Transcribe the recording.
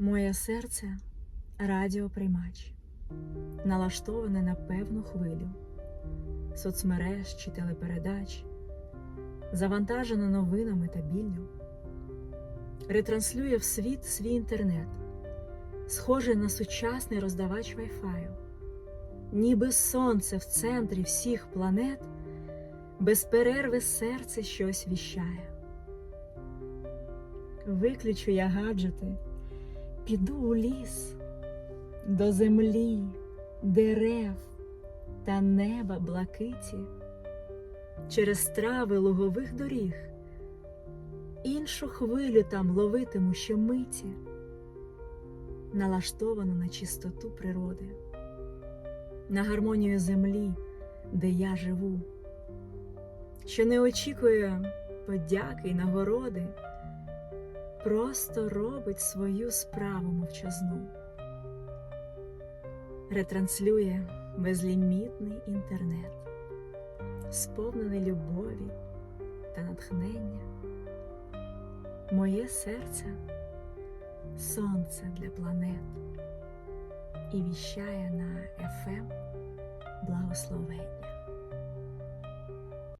Моє серце радіоприймач, налаштоване на певну хвилю, соцмереж чи телепередач, завантажене новинами та біллю, ретранслює в світ свій інтернет, схожий на сучасний роздавач вайфаю, ніби сонце в центрі всіх планет, без перерви серце щось віщає. Виключу я гаджети, піду у ліс, до землі, дерев та неба блакиті, через трави лугових доріг, іншу хвилю там ловитиму щомиті, налаштовану на чистоту природи, на гармонію землі, де я живу, що не очікує подяки й нагороди просто робить свою справу мовчазну, ретранслює безлімітний інтернет, сповнений любові та натхнення. Моє серце сонце для планет і віщає на ефем благословення.